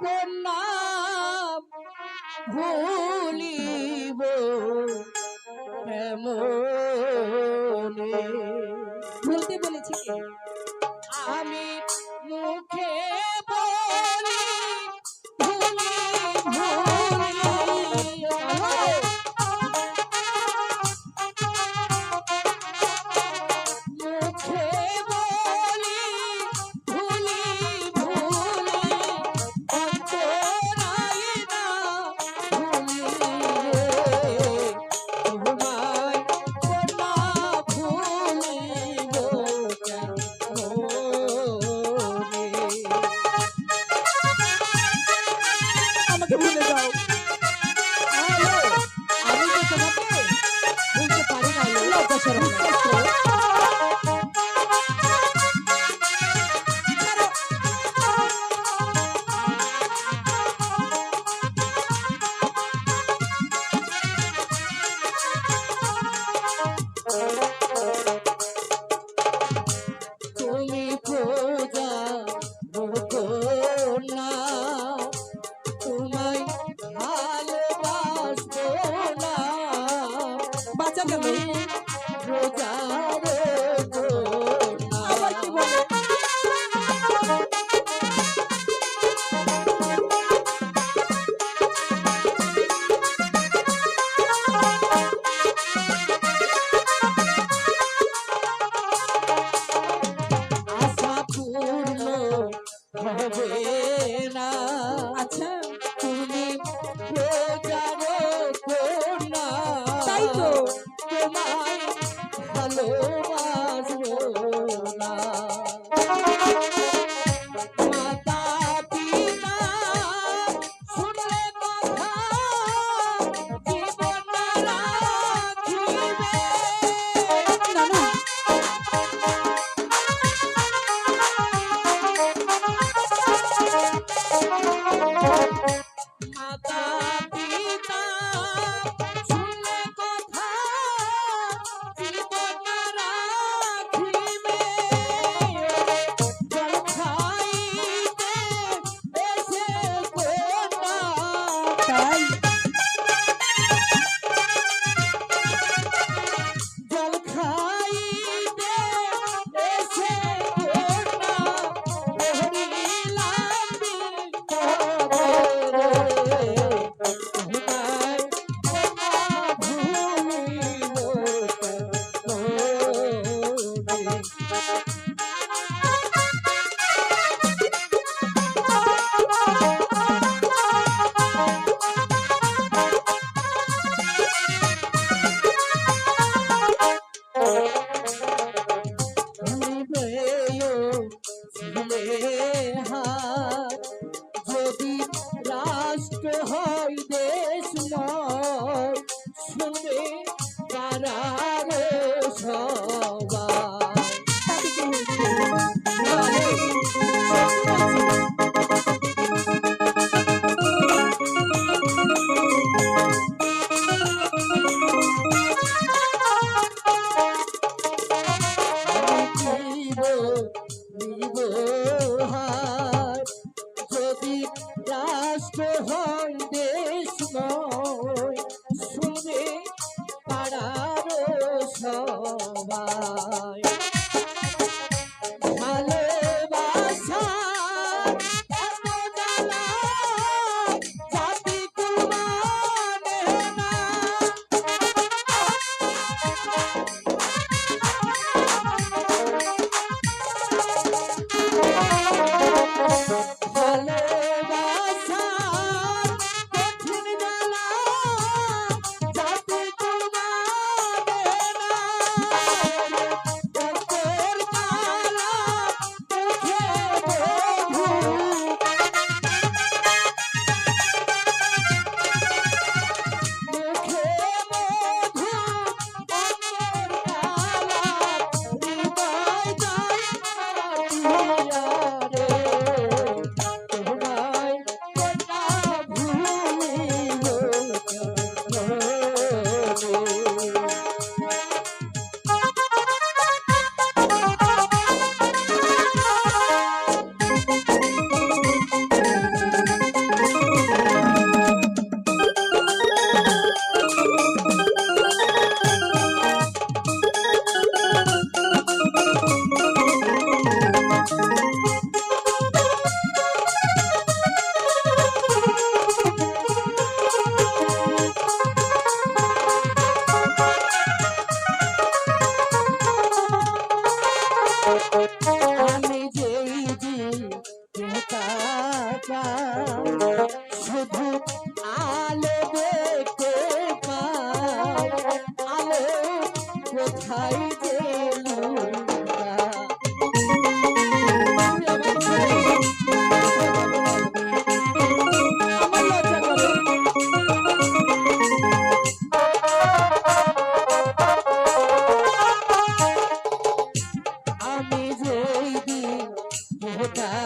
কন্যা ভুলিব? এমন পেও ছেলের হাত যদি রাষ্ট্র হয় দেশ নয় শুনে তারা সব পাড়ার সবাই। ঢাকায়